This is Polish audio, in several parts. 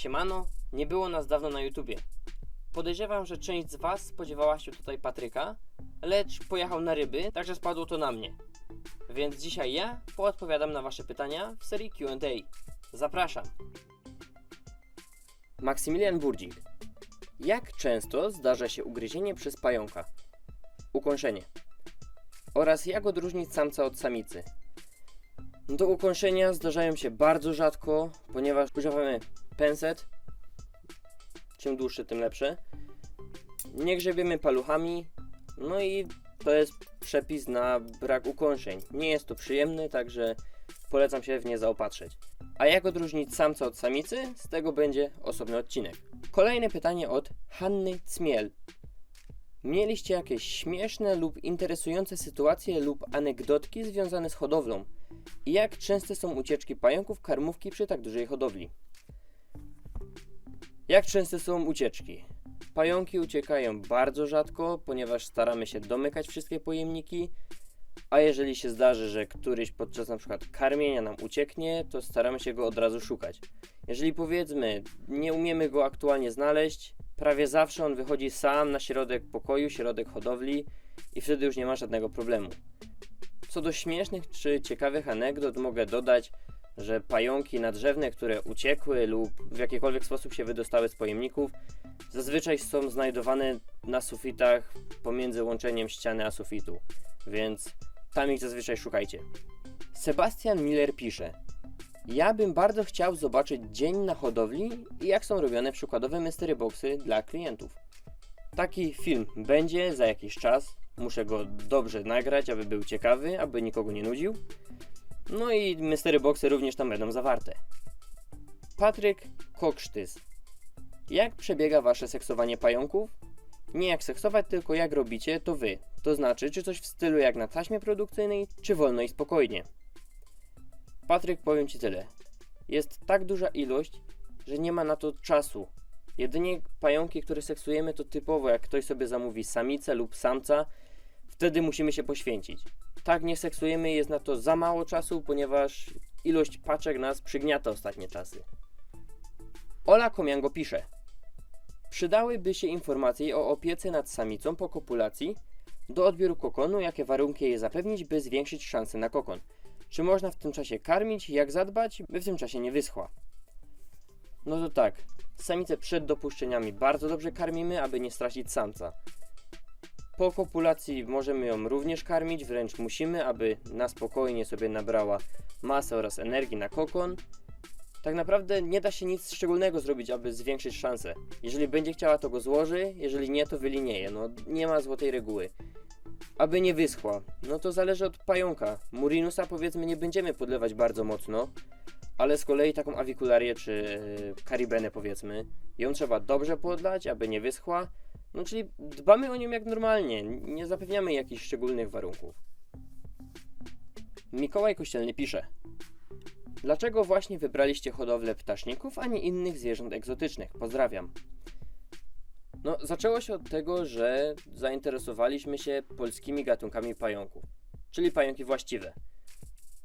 Siemano, nie było nas dawno na YouTubie. Podejrzewam, że część z Was spodziewała się tutaj Patryka, lecz pojechał na ryby, także spadło to na mnie. Więc dzisiaj ja poodpowiadam na Wasze pytania w serii QA. Zapraszam. Maksymilian Burdzik. Jak często zdarza się ugryzienie przez pająka? Ukąszenie. Oraz jak odróżnić samca od samicy? Do ukąszenia zdarzają się bardzo rzadko, ponieważ używamy penset. Czym dłuższy, tym lepsze. Nie grzebiemy paluchami. No i to jest przepis na brak ukąszeń. Nie jest to przyjemne, także polecam się w nie zaopatrzyć. A jak odróżnić samca od samicy? Z tego będzie osobny odcinek. Kolejne pytanie od Hanny Cmiel. Mieliście jakieś śmieszne lub interesujące sytuacje lub anegdotki związane z hodowlą? I jak częste są ucieczki pająków karmówki przy tak dużej hodowli? Jak częste są ucieczki? Pająki uciekają bardzo rzadko, ponieważ staramy się domykać wszystkie pojemniki, a jeżeli się zdarzy, że któryś podczas na przykład karmienia nam ucieknie, to staramy się go od razu szukać. Jeżeli powiedzmy, nie umiemy go aktualnie znaleźć, prawie zawsze on wychodzi sam na środek pokoju, środek hodowli i wtedy już nie ma żadnego problemu. Co do śmiesznych czy ciekawych anegdot mogę dodać, że pająki nadrzewne, które uciekły lub w jakikolwiek sposób się wydostały z pojemników, zazwyczaj są znajdowane na sufitach pomiędzy łączeniem ściany a sufitu, więc tam ich zazwyczaj szukajcie. Sebastian Miller pisze: Ja bym bardzo chciał zobaczyć dzień na hodowli i jak są robione przykładowe mystery boxy dla klientów. Taki film będzie za jakiś czas. Muszę go dobrze nagrać, aby był ciekawy, aby nikogo nie nudził. No i mystery boxy również tam będą zawarte. Patryk Koksztys. Jak przebiega wasze seksowanie pająków? Nie jak seksować, tylko jak robicie to wy. To znaczy, czy coś w stylu jak na taśmie produkcyjnej, czy wolno i spokojnie. Patryk, powiem ci tyle. Jest tak duża ilość, że nie ma na to czasu. Jedynie pająki, które seksujemy, to typowo jak ktoś sobie zamówi samicę lub samca, wtedy musimy się poświęcić. Tak nie seksujemy, jest na to za mało czasu, ponieważ ilość paczek nas przygniata ostatnie czasy. Ola Komiango pisze. Przydałyby się informacje o opiece nad samicą po kopulacji, do odbioru kokonu, jakie warunki jej zapewnić, by zwiększyć szanse na kokon. Czy można w tym czasie karmić, jak zadbać, by w tym czasie nie wyschła? No to tak, samicę przed dopuszczeniami bardzo dobrze karmimy, aby nie stracić samca. Po kopulacji możemy ją również karmić, wręcz musimy, aby na spokojnie sobie nabrała masę oraz energii na kokon. Tak naprawdę nie da się nic szczególnego zrobić, aby zwiększyć szanse. Jeżeli będzie chciała, to go złoży, jeżeli nie, to wylinieje. No, nie ma złotej reguły. Aby nie wyschła, no to zależy od pająka. Murinusa powiedzmy nie będziemy podlewać bardzo mocno, ale z kolei taką awikularię czy karibenę powiedzmy, ją trzeba dobrze podlać, aby nie wyschła. No czyli dbamy o nią jak normalnie, nie zapewniamy jakichś szczególnych warunków. Mikołaj Kościelny pisze. Dlaczego właśnie wybraliście hodowlę ptaszników, a nie innych zwierząt egzotycznych? Pozdrawiam. No, zaczęło się od tego, że zainteresowaliśmy się polskimi gatunkami pająków, czyli pająki właściwe.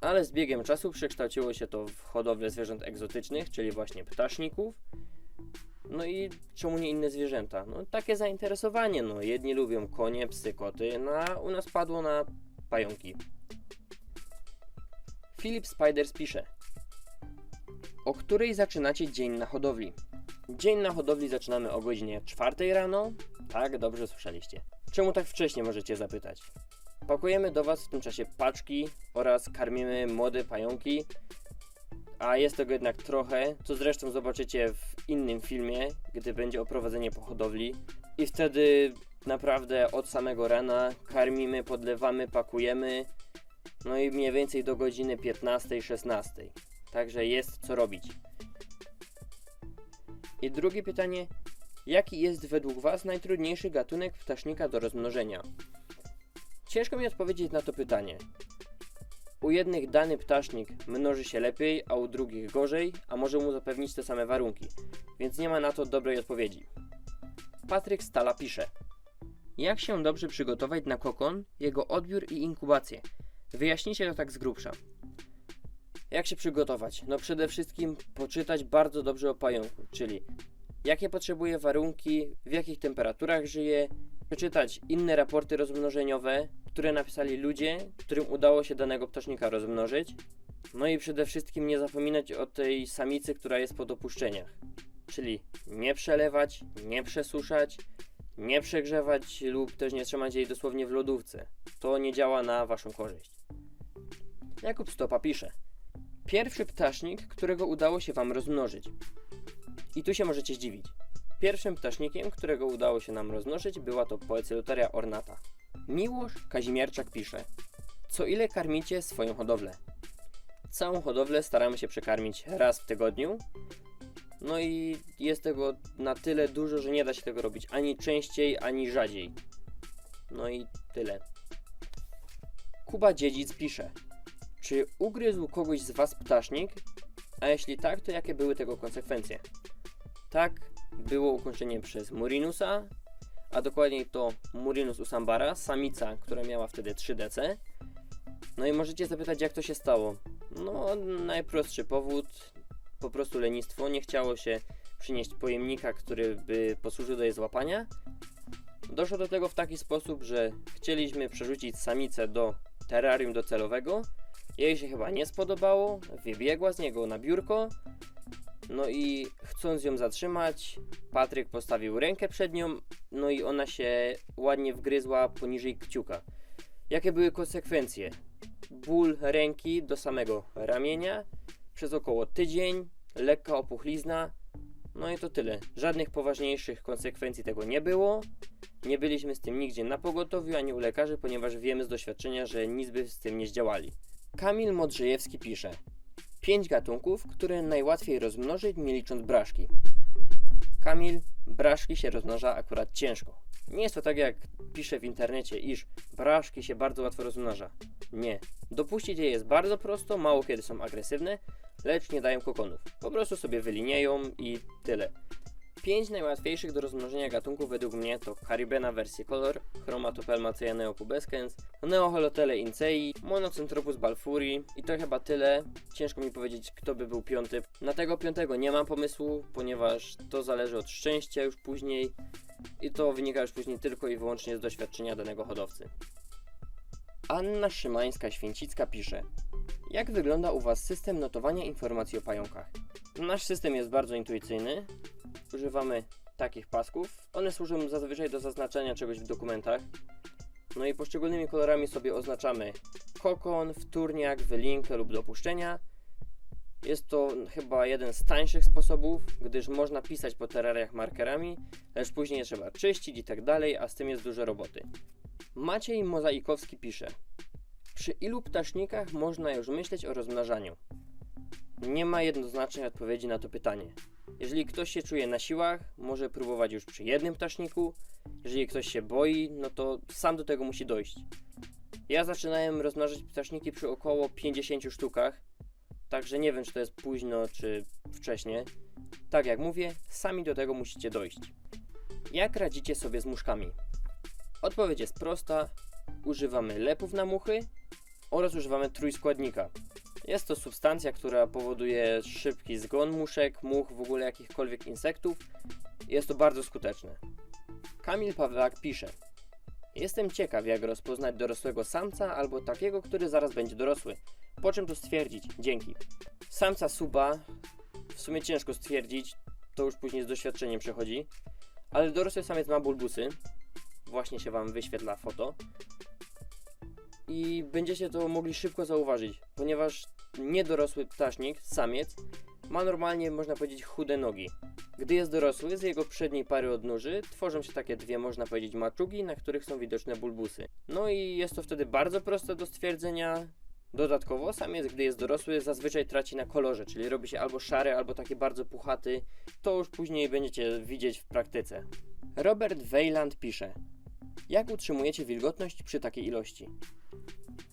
Ale z biegiem czasu przekształciło się to w hodowlę zwierząt egzotycznych, czyli właśnie ptaszników. No i czemu nie inne zwierzęta? No takie zainteresowanie, no jedni lubią konie, psy, koty, no a u nas padło na pająki. Philip Spiders pisze O której zaczynacie dzień na hodowli? Dzień na hodowli zaczynamy o godzinie 4 rano. Tak, dobrze słyszeliście. Czemu tak wcześnie możecie zapytać? Pakujemy do Was w tym czasie paczki oraz karmimy młode pająki. A jest tego jednak trochę, co zresztą zobaczycie w innym filmie, gdy będzie oprowadzenie po hodowli. I wtedy naprawdę od samego rana karmimy, podlewamy, pakujemy. No i mniej więcej do godziny 15-16. Także jest co robić. I drugie pytanie. Jaki jest według Was najtrudniejszy gatunek ptasznika do rozmnożenia? Ciężko mi odpowiedzieć na to pytanie. U jednych dany ptasznik mnoży się lepiej, a u drugich gorzej, a może mu zapewnić te same warunki, więc nie ma na to dobrej odpowiedzi. Patryk Stala pisze: Jak się dobrze przygotować na kokon, jego odbiór i inkubację? Wyjaśnijcie to tak z grubsza. Jak się przygotować? No przede wszystkim poczytać bardzo dobrze o pająku, czyli jakie potrzebuje warunki, w jakich temperaturach żyje, przeczytać inne raporty rozmnożeniowe, które napisali ludzie, którym udało się danego ptasznika rozmnożyć. No i przede wszystkim nie zapominać o tej samicy, która jest po dopuszczeniach. Czyli nie przelewać, nie przesuszać, nie przegrzewać lub też nie trzymać jej dosłownie w lodówce. To nie działa na waszą korzyść. Jakub Stopa pisze. Pierwszy ptasznik, którego udało się wam rozmnożyć. I tu się możecie zdziwić. Pierwszym ptasznikiem, którego udało się nam rozmnożyć, była to Poecyloteria ornata. Miłosz Kazimierczak pisze. Co ile karmicie swoją hodowlę? Całą hodowlę staramy się przekarmić raz w tygodniu. No i jest tego na tyle dużo, że nie da się tego robić ani częściej, ani rzadziej. No i tyle. Kuba Dziedzic pisze. Czy ugryzł kogoś z Was ptasznik? A jeśli tak, to jakie były tego konsekwencje? Tak, było ukończenie przez Murinusa, a dokładniej to Murinus usambara, samica, która miała wtedy 3 DC. No i możecie zapytać, jak to się stało. No, najprostszy powód, po prostu lenistwo. Nie chciało się przynieść pojemnika, który by posłużył do jej złapania. Doszło do tego w taki sposób, że chcieliśmy przerzucić samicę do terrarium docelowego. Jej się chyba nie spodobało, wybiegła z niego na biurko. No i chcąc ją zatrzymać, Patryk postawił rękę przed nią, no i ona się ładnie wgryzła poniżej kciuka. Jakie były konsekwencje? Ból ręki do samego ramienia przez około tydzień, lekka opuchlizna. No i to tyle. Żadnych poważniejszych konsekwencji tego nie było. Nie byliśmy z tym nigdzie na pogotowiu ani u lekarzy, ponieważ wiemy z doświadczenia, że nic by z tym nie zdziałali. Kamil Modrzejewski pisze: Pięć gatunków, które najłatwiej rozmnożyć, nie licząc braszki. Kamil, braszki się rozmnaża akurat ciężko. Nie jest to tak jak pisze w internecie, iż braszki się bardzo łatwo rozmnaża. Nie. Dopuścić je jest bardzo prosto, mało kiedy są agresywne, lecz nie dają kokonów. Po prostu sobie wylinieją i tyle. Pięć najłatwiejszych do rozmnożenia gatunków według mnie to Caribena versicolor, Chromatopelma cyaneo pubescens, Neoholotele incei, Monocentropus balfuri i to chyba tyle. Ciężko mi powiedzieć, kto by był piąty. Na tego piątego nie mam pomysłu, ponieważ to zależy od szczęścia już później i to wynika już później tylko i wyłącznie z doświadczenia danego hodowcy. Anna Szymańska-Święcicka pisze Jak wygląda u Was system notowania informacji o pająkach? Nasz system jest bardzo intuicyjny. Używamy takich pasków. One służą zazwyczaj do zaznaczenia czegoś w dokumentach. No i poszczególnymi kolorami sobie oznaczamy kokon, wtórniak, wylinkę lub dopuszczenia. Jest to chyba jeden z tańszych sposobów, gdyż można pisać po terrariach markerami, lecz później je trzeba czyścić i tak dalej, a z tym jest dużo roboty. Maciej Mozaikowski pisze: Przy ilu ptasznikach można już myśleć o rozmnażaniu? Nie ma jednoznacznej odpowiedzi na to pytanie. Jeżeli ktoś się czuje na siłach, może próbować już przy jednym ptaszniku. Jeżeli ktoś się boi, no to sam do tego musi dojść. Ja zaczynałem rozmnażać ptaszniki przy około 50 sztukach, także nie wiem, czy to jest późno, czy wcześnie. Tak jak mówię, sami do tego musicie dojść. Jak radzicie sobie z muszkami? Odpowiedź jest prosta. Używamy lepów na muchy oraz używamy trójskładnika. Jest to substancja, która powoduje szybki zgon muszek, much, w ogóle jakichkolwiek insektów. Jest to bardzo skuteczne. Kamil Pawlak pisze: Jestem ciekaw, jak rozpoznać dorosłego samca albo takiego, który zaraz będzie dorosły. Po czym to stwierdzić? Dzięki. Samca suba w sumie ciężko stwierdzić, to już później z doświadczeniem przechodzi, ale dorosły samiec ma bulbusy. Właśnie się Wam wyświetla foto. I będziecie to mogli szybko zauważyć, ponieważ niedorosły ptasznik, samiec, ma normalnie, można powiedzieć, chude nogi. Gdy jest dorosły, z jego przedniej pary odnóży tworzą się takie dwie, można powiedzieć, maczugi, na których są widoczne bulbusy. No i jest to wtedy bardzo proste do stwierdzenia. Dodatkowo, samiec, gdy jest dorosły, zazwyczaj traci na kolorze, czyli robi się albo szary, albo taki bardzo puchaty. To już później będziecie widzieć w praktyce. Robert Weyland pisze: Jak utrzymujecie wilgotność przy takiej ilości?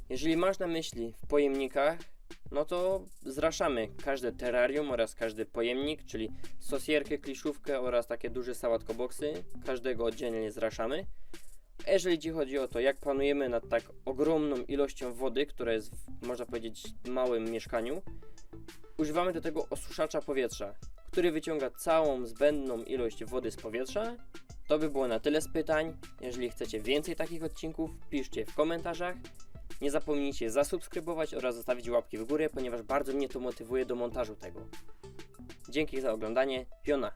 Jeżeli masz na myśli w pojemnikach, no to zraszamy każde terrarium oraz każdy pojemnik, czyli sosierkę, kliszówkę oraz takie duże sałatkoboksy. Każdego oddzielnie zraszamy. A jeżeli ci chodzi o to, jak panujemy nad tak ogromną ilością wody, która jest, w, można powiedzieć, małym mieszkaniu, używamy do tego osuszacza powietrza, który wyciąga całą zbędną ilość wody z powietrza. To by było na tyle z pytań. Jeżeli chcecie więcej takich odcinków, piszcie w komentarzach. Nie zapomnijcie zasubskrybować oraz zostawić łapki w górę, ponieważ bardzo mnie to motywuje do montażu tego. Dzięki za oglądanie. Piona.